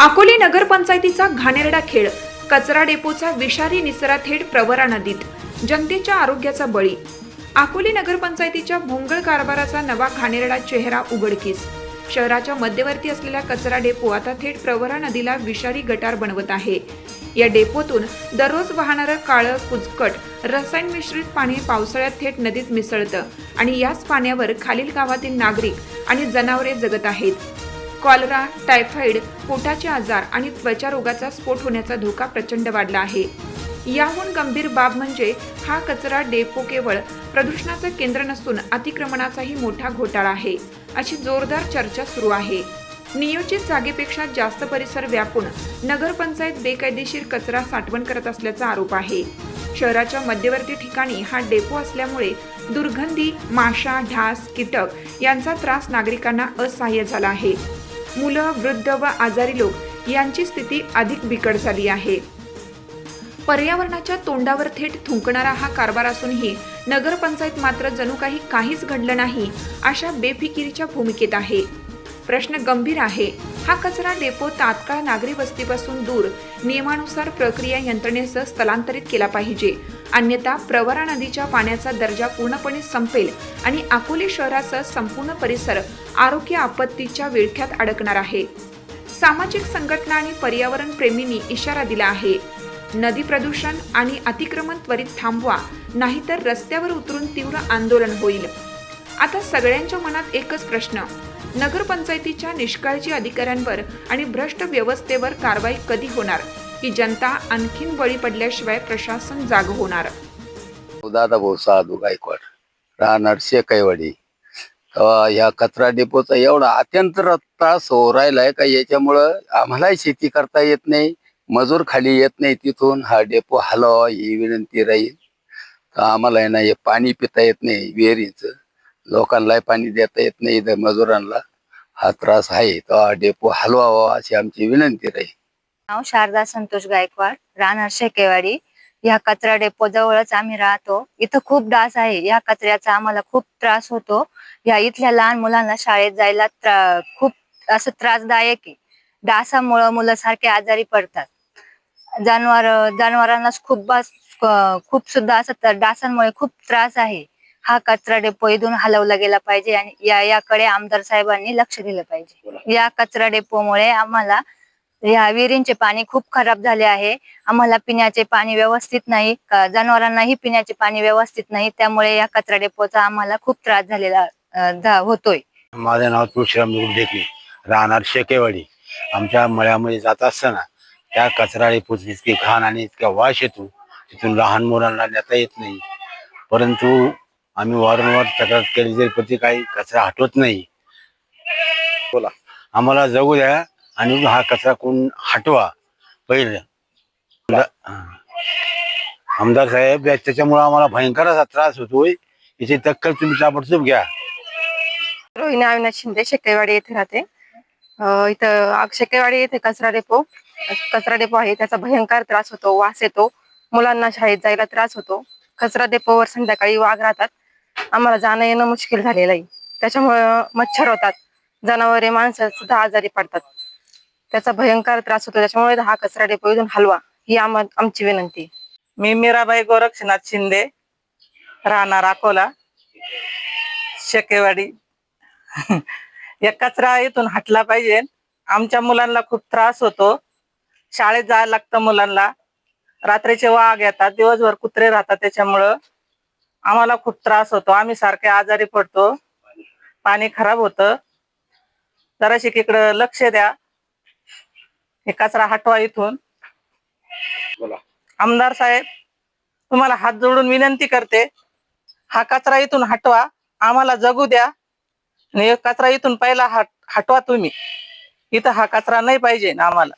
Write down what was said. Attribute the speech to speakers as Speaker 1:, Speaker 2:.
Speaker 1: अकोले नगरपंचायतीचा घाणेरडा खेळ कचरा डेपोचा विषारी निसरा थेट प्रवरा नदीत जनतेच्या आरोग्याचा बळी. अकोले नगरपंचायतीच्या भोंगळ कारभाराचा नवा घाणेरडा चेहरा उघडकीस. शहराच्या मध्यवर्ती असलेला कचरा डेपो आता थेट प्रवरा नदीला विषारी गटार बनवत आहे. या डेपोतून दररोज वाहणारं काळं कुचकट रसायन मिश्रित पाणी पावसाळ्यात थेट नदीत मिसळतं आणि याच पाण्यावर खालील गावातील नागरिक आणि जनावरे जगत आहेत. कॉलरा टायफॉइड पोटाचे आजार आणि त्वचा रोगाचा स्फोट होण्याचा धोका प्रचंड वाढला आहे. याहून गंभीर बाब म्हणजे हा कचरा डेपो केवळ प्रदूषणाचं केंद्र नसून अतिक्रमणाचाही मोठा घोटाळा आहे अशी जोरदार चर्चा सुरू आहे. नियोजित जागेपेक्षा जास्त परिसर व्यापून नगरपंचायत बेकायदेशीर कचरा साठवण करत असल्याचा आरोप आहे. शहराच्या मध्यवर्ती ठिकाणी हा डेपो असल्यामुळे दुर्गंधी माशा ढास कीटक यांचा त्रास नागरिकांना असह्य झाला आहे. मुलं वृद्ध व आजारी लोक यांची स्थिती अधिक बिकट झाली आहे. पर्यावरणाच्या तोंडावर थेट थुंकणारा हा कारभार असूनही नगरपंचायत मात्र जणू काही काहीच घडलं नाही अशा बेफिकिरीच्या भूमिकेत आहे. प्रश्न गंभीर आहे. हा कचरा डेपो तात्काळ नागरी वस्तीपासून दूर नियमानुसार प्रक्रिया यंत्रणेसह स्थलांतरित केला पाहिजे. अन्यथा प्रवरा नदीच्या पाण्याचा दर्जा पूर्णपणे संपेल आणि अकोले शहरासह संपूर्ण परिसर आरोग्य आपत्तीच्या विळख्यात अडकणार आहे. सामाजिक संघटना आणि पर्यावरण प्रेमींनी इशारा दिला आहे. नदी प्रदूषण आणि अतिक्रमण त्वरित थांबवा नाहीतर रस्त्यावर उतरून तीव्र आंदोलन होईल. आता सगळ्यांच्या मनात एकच प्रश्न. नगरपंचायतीच्या निष्काळजी अधिकाऱ्यांवर आणि भ्रष्ट व्यवस्थेवर कारवाई कधी होणार? की जनता आणखीन बळी पडल्याशिवाय प्रशासन जाग होणार.
Speaker 2: दादा भाऊ साधू गायकवाड राहणार शेकाईवाडी. तेव्हा ह्या कचरा डेपोचा एवढा अत्यंत त्रास हो राहिलाय का याच्यामुळं आम्हालाही शेती करता येत नाही मजूर खाली येत नाही तिथून हा डेपो हलवा ही विनंती राहील. तर आम्हाला आहे ना हे पाणी पिता येत नाही विहिरीचं. लोकांना पाणी देता येत नाही इथं मजुरांना. हा त्रास आहे तर हा डेपो हलवावा अशी आमची विनंती राहील.
Speaker 3: नाव शारदा संतोष गायकवाड राहणार शेकेवाडी. या कचरा डेपो जवळच आम्ही राहतो. इथं खूप डास आहे. या कचऱ्याचा आम्हाला खूप त्रास होतो. या इथल्या लहान मुलांना शाळेत जायला खूप असं त्रासदायक आहे. डासामुळं मुलं सारखे आजारी पडतात. जनावर जनावरांना खूप खूप सुद्धा असं तर डासांमुळे खूप त्रास आहे. हा कचरा डेपो इथून हलवला गेला पाहिजे आणि या याकडे आमदार साहेबांनी लक्ष दिलं पाहिजे. या कचरा डेपोमुळे आम्हाला या विहिरींचे पाणी खूप खराब झाले आहे. आम्हाला पिण्याचे पाणी व्यवस्थित नाही. जनावरांनाही पिण्याचे पाणी व्यवस्थित नाही. त्यामुळे या कचरा डेपोचा आम्हाला खूप त्रास झालेला होतोय.
Speaker 4: माझं नाव तुळशीराम ढेकणे राहणार शेकेवाडी. आमच्या मळ्यामध्ये जात असताना त्या कचरा डेपोची इतकी घाण आणि इतका वाश येतो तिथून लहान मुलांना नेता येत नाही. परंतु आम्ही वारंवार तक्रार केली जरी प्रति काही कचरा हटवत नाही. बोला. आम्हाला जगू द्या. आणि हा कचरा कोण हटवा पहिले आमदार साहेब या- त्याच्यामुळे आम्हाला भयंकर असा त्रास होतोय. याची दखल तुम्ही ताबडतोब घ्या.
Speaker 5: रोहिणी अविनाश शिंदे शेकेवाडी येथे राहते. अं, इथं शेकेवाडी येथे कचरा डेपो कचरा डेपो आहे. त्याचा भयंकर त्रास होतो वास येतो. मुलांना शाळेत जायला त्रास होतो. कचरा डेपोवर संध्याकाळी वाघ राहतात. आम्हाला जाणं येणं मुश्किल झालेलं आहे. त्याच्यामुळं मच्छर होतात. जनावरे माणसं सुद्धा आजारी पडतात. त्याचा भयंकर त्रास होतो. त्याच्यामुळे हा कचरा डेपो इथून हलवा. ही आम आमची विनंती.
Speaker 6: मी मीराबाई गोरक्षनाथ शिंदे राहणार अकोला शेकेवाडी. या कचरा इथून हटला पाहिजे. आमच्या मुलांना खूप त्रास होतो. शाळेत जायला लागतं मुलांना. रात्रीचे वाघ येतात दिवसभर कुत्रे राहतात त्याच्यामुळं. आम्हाला खूप त्रास होतो. आम्ही सारखे आजारी पडतो. पाणी खराब होतं. जराशी इकडं लक्ष द्या. हे कचरा हटवा इथून. आमदार साहेब तुम्हाला हात जोडून विनंती करते हा कचरा इथून हटवा आम्हाला जगू द्या आणि कचरा इथून पहिला हट हटवा तुम्ही. इथं हा कचरा नाही पाहिजे ना आम्हाला.